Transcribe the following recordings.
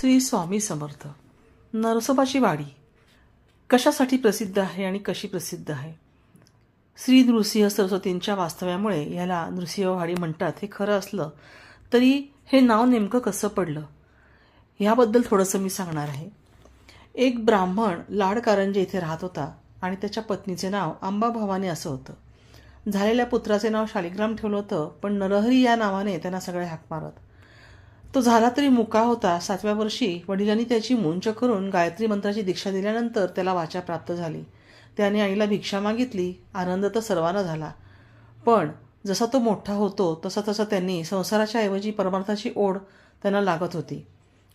श्री स्वामी समर्थ. नरसोबाची वाडी. कशासाठी प्रसिद्ध आहे आणि कशी प्रसिद्ध आहे? श्री नृसिंह सरस्वतींच्या वास्तव्यामुळे याला नृसिंहवाडी म्हणतात हे खरं असलं तरी हे नाव नेमकं कसं पडलं? ह्याबद्दल थोडंसं मी सांगणार आहे. एक ब्राह्मण लाडकारंजे इथे राहत होता आणि त्याच्या पत्नीचे नाव अंबा भवानी असं होतं. झालेल्या पुत्राचे नाव शालिग्राम ठेवलं होतं पण नरहरी या नावाने त्यांना सगळे हाक मारत. तो झाला तरी मुका होता. सातव्या वर्षी वडिलांनी त्याची मुंच करून गायत्री मंत्राची दीक्षा दिल्यानंतर त्याला वाचा प्राप्त झाली. त्याने आईला भिक्षा मागितली. आनंद तर सर्वांना झाला. पण जसा तो मोठा होतो तसा तसा त्यांनी संसाराच्या ऐवजी परमार्थाची ओढ त्यांना लागत होती.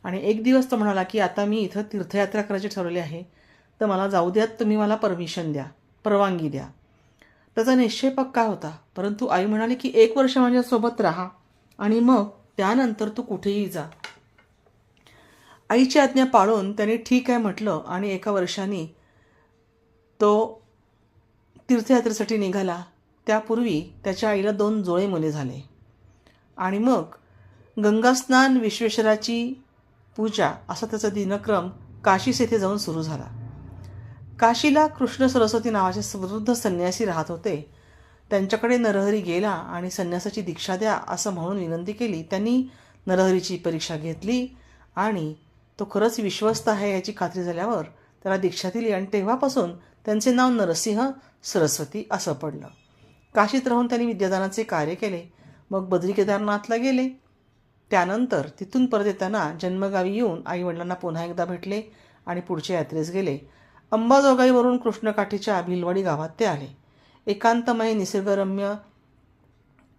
आणि एक दिवस तो म्हणाला की आता मी इथं तीर्थयात्रा करायची ठरवली आहे. तर मला जाऊ द्यात तुम्ही मला परमिशन द्या. परवानगी द्या. त्याचा निश्चय पक्का होता. परंतु आई म्हणाली की एक वर्ष माझ्यासोबत राहा आणि मग त्यानंतर तू कुठेही जा. आईची आज्ञा पाळून त्याने ठीक आहे म्हटलं आणि एका वर्षाने तो तीर्थयात्रेसाठी निघाला. त्यापूर्वी त्याच्या आईला दोन जोळे मुले झाले. आणि मग गंगास्नान विश्वेश्वराची पूजा असा त्याचा दिनक्रम काशीस येथे जाऊन सुरू झाला. काशीला कृष्ण सरस्वती नावाचे समृद्ध संन्यासी राहत होते. त्यांच्याकडे नरहरी गेला आणि संन्यासाची दीक्षा द्या असं म्हणून विनंती केली. त्यांनी नरहरीची परीक्षा घेतली आणि तो खरंच विश्वस्त आहे याची खात्री झाल्यावर त्याला दीक्षा दिली आणि तेव्हापासून त्यांचे नाव नरसिंह सरस्वती असं पडलं. काशीत राहून त्यांनी विद्यादानाचे कार्य केले. मग बद्री केदारनाथला गेले. त्यानंतर तिथून परत येताना जन्मगावी येऊन आईवडिलांना पुन्हा एकदा भेटले आणि पुढच्या यात्रेस गेले. अंबाजोगाईवरून कृष्णकाठीच्या भिलवाडी गावात ते आले. एकांतमय निसर्गरम्य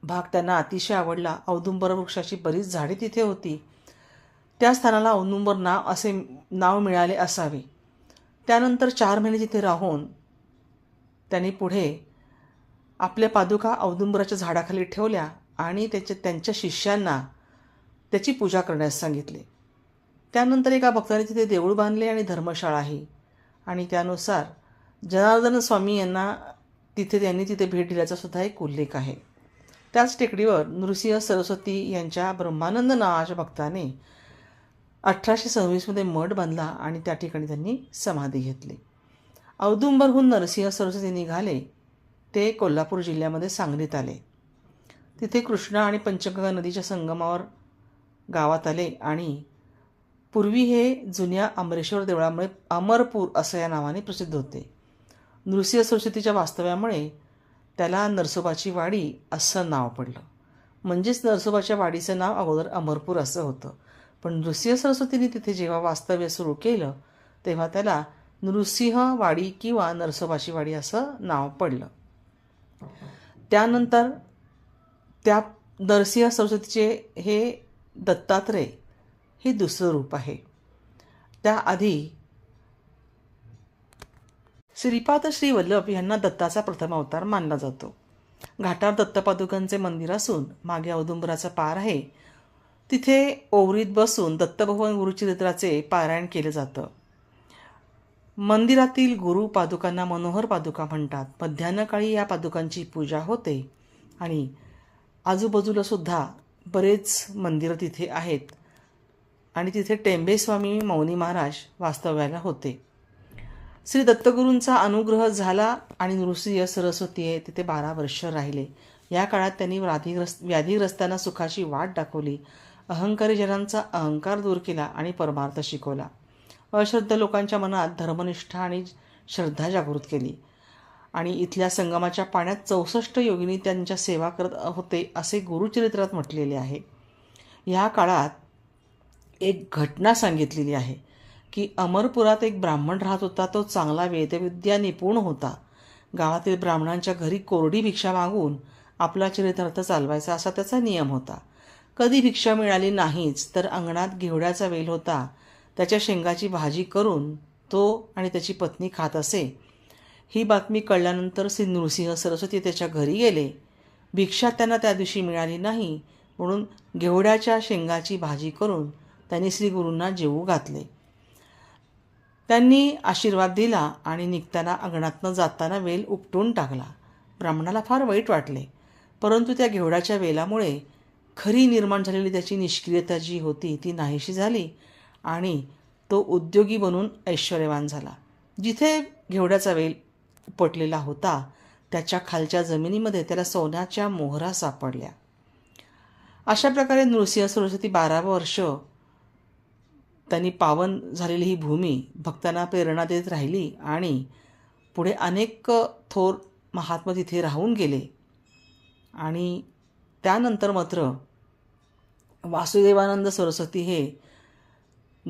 भाग त्यांना अतिशय आवडला. औदुंबर वृक्षाची बरीच झाडे तिथे होती. त्या स्थानाला औदुंबर नाव असे नाव मिळाले असावे. त्यानंतर चार महिने तिथे राहून त्यांनी पुढे आपल्या पादुका औदुंबराच्या झाडाखाली ठेवल्या आणि त्याच्या त्यांच्या शिष्यांना त्याची पूजा करण्यास सांगितले. त्यानंतर एका भक्ताने तिथे देऊळ बांधले आणि धर्मशाळाही आणि त्यानुसार जनार्दन स्वामी यांना तिथे त्यांनी तिथे भेट दिल्याचा सुद्धा एक उल्लेख आहे. त्याच टेकडीवर नृसिंह सरस्वती यांच्या ब्रह्मानंद नावाच्या भक्ताने अठराशे सव्वीसमध्ये मठ बांधला आणि त्या ठिकाणी त्यांनी समाधी घेतली. औदुंबरहून नरसिंह सरस्वती निघाले ते कोल्हापूर जिल्ह्यामध्ये सांगलीत आले. तिथे कृष्णा आणि पंचगंगा नदीच्या संगमावर गावात आले आणि पूर्वी हे जुन्या अमरेश्वर देवळामुळे अमरपूर असं या नावाने प्रसिद्ध होते. नृसिंह सरस्वतीच्या वास्तव्यामुळे त्याला नरसोबाची वाडी असं नाव पडलं. म्हणजेच नरसोबाच्या वाडीचं नाव अगोदर अमरपूर असं होतं. पण नृसिंह सरस्वतीने तिथे जेव्हा वास्तव्य सुरू केलं तेव्हा त्याला नृसिंह वाडी किंवा नरसोबाची वाडी असं नाव पडलं. त्यानंतर त्या नरसिंह सरस्वतीचे हे दत्तात्रय हे दुसरं रूप आहे. त्याआधी श्रीपाद श्री वल्लभ यांना दत्ताचा प्रथम अवतार मानला जातो. घाटावर दत्तपादुकांचे मंदिर असून मागे औदुंबराचा पार आहे. तिथे ओवरीत बसून दत्तभवन गुरुचरित्राचे पारायण केलं जातं. मंदिरातील गुरु पादुकांना मनोहर पादुका म्हणतात. मध्यान्हकाळी या पादुकांची पूजा होते आणि आजूबाजूला सुद्धा बरेच मंदिरं तिथे आहेत. आणि तिथे टेंबेस्वामी मौनी महाराज वास्तव्याला होते. श्री दत्तगुरूंचा अनुग्रह झाला आणि नृसिंह सरस्वती आहे तिथे बारा वर्ष राहिले. या काळात त्यांनी व्याधीग्रस्त व्याधीग्रस्तांना सुखाची वाट दाखवली. अहंकारी जनांचा अहंकार दूर केला आणि परमार्थ शिकवला. अश्रद्ध लोकांच्या मनात धर्मनिष्ठा आणि श्रद्धा जागृत केली. आणि इथल्या संगमाच्या पाण्यात चौसष्ट योगिनी त्यांच्या सेवा करत होते असे गुरुचरित्रात म्हटलेले आहे. ह्या काळात एक घटना सांगितलेली आहे. की अमरपुरात एक ब्राह्मण राहत होता तो चांगला वेदविद्या निपुण होता. गावातील ब्राह्मणांच्या घरी कोरडी भिक्षा मागून आपला चरितार्थ चालवायचा असा त्याचा नियम होता. कधी भिक्षा मिळाली नाहीच तर अंगणात घेवड्याचा वेल होता. त्याच्या शेंगाची भाजी करून तो आणि त्याची पत्नी खात असे. ही बातमी कळल्यानंतर श्री नृसिंह सरस्वती त्याच्या घरी गेले. भिक्षा त्यांना त्या दिवशी मिळाली नाही म्हणून घेवड्याच्या शेंगाची भाजी करून त्यांनी श्री गुरूंना जेवू घातले. त्यांनी आशीर्वाद दिला आणि निघताना अंगणातनं जाताना वेल उपटून टाकला. ब्राह्मणाला फार वाईट वाटले. परंतु त्या घेवडाच्या वेलामुळे खरी निर्माण झालेली त्याची निष्क्रियता जी होती ती नाहीशी झाली आणि तो उद्योगी बनून ऐश्वर्यवान झाला. जिथे घेवड्याचा वेल उपटलेला होता त्याच्या खालच्या जमिनीमध्ये त्याला सोन्याच्या मोहरा सापडल्या. अशा प्रकारे नृसिंह सरस्वती बारा वर्ष त्यांनी पावन झालेली ही भूमी भक्तांना प्रेरणा देत राहिली आणि पुढे अनेक थोर महात्मा तिथे राहून गेले. आणि त्यानंतर मात्र वासुदेवानंद सरस्वती हे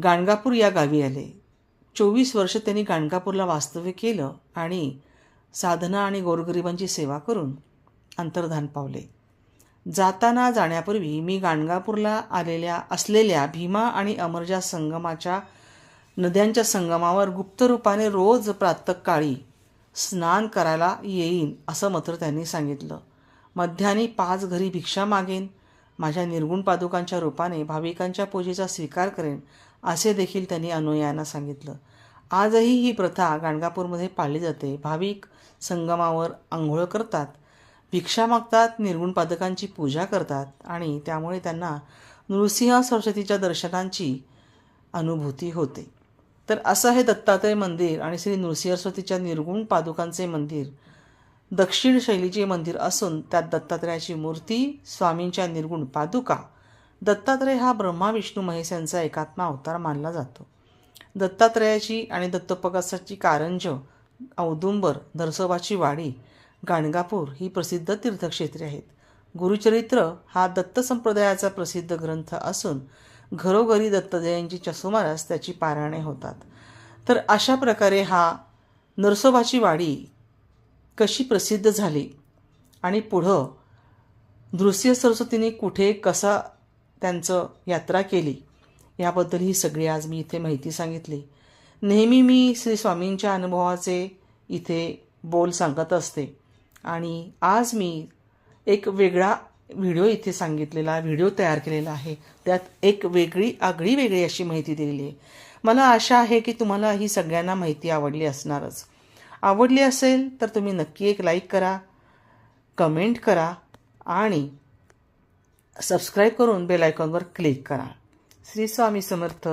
गाणगापूर या गावी आले. चोवीस वर्ष त्यांनी गाणगापूरला वास्तव्य केलं आणि साधना आणि गोरगरिबांची सेवा करून अंतर्धान पावले. जाताना जाण्यापूर्वी मी गाणगापूरला आलेल्या असलेल्या भीमा आणि अमरजा संगमाच्या नद्यांच्या संगमावर गुप्तरूपाने रोज प्रातःकाळी स्नान करायला येईन असं मात्र त्यांनी सांगितलं. मध्यानी पाच घरी भिक्षा मागेन माझ्या निर्गुण पादुकांच्या रूपाने भाविकांच्या पूजेचा स्वीकार करेन असे देखील त्यांनी अनुयायांना सांगितलं. आजही ही प्रथा गाणगापूरमध्ये पाळली जाते. भाविक संगमावर आंघोळ करतात भिक्षा मागतात निर्गुण पादकांची पूजा करतात आणि त्यामुळे त्यांना नृसिंह सरस्वतीच्या दर्शनांची अनुभूती होते. तर असं हे दत्तात्रय मंदिर आणि श्री नृसिंहस्वतीच्या निर्गुण पादुकांचे मंदिर. दक्षिण शैलीचे मंदिर असून त्यात दत्तात्रयाची मूर्ती स्वामींच्या निर्गुण पादुका. दत्तात्रय हा ब्रह्मा विष्णू महेश यांचा एकात्मा अवतार मानला जातो. दत्तात्रयाची आणि दत्तोपकासाची कारंज औदुंबर धरसोबाची वाडी गाणगापूर ही प्रसिद्ध तीर्थक्षेत्रे आहेत. गुरुचरित्र हा दत्त संप्रदायाचा प्रसिद्ध ग्रंथ असून घरोघरी दत्तजयंतीच्या सुमारास त्याची पारायणे होतात. तर अशा प्रकारे हा नरसोबाची वाडी कशी प्रसिद्ध झाली आणि पुढं नृसिंह सरस्वतीने कुठे कसा त्यांचं यात्रा केली याबद्दल ही सगळी आज मी इथे माहिती सांगितली. नेहमी मी श्री स्वामींच्या अनुभवाचे इथे बोल सांगत असते. आणि आज मी एक वेगळा व्हिडिओ इथे सांगितलेला व्हिडिओ तयार केलेला आहे. त्यात एक वेगळी आगळी वेगळी अशी माहिती दिलेली आहे. मला आशा आहे की तुम्हाला ही सगळ्यांना माहिती आवडली असणारच. आवडली असेल तर तुम्ही नक्की एक लाईक करा कमेंट करा आणि सबस्क्राईब करून बेल आयकॉनवर क्लिक करा. श्री स्वामी समर्थ.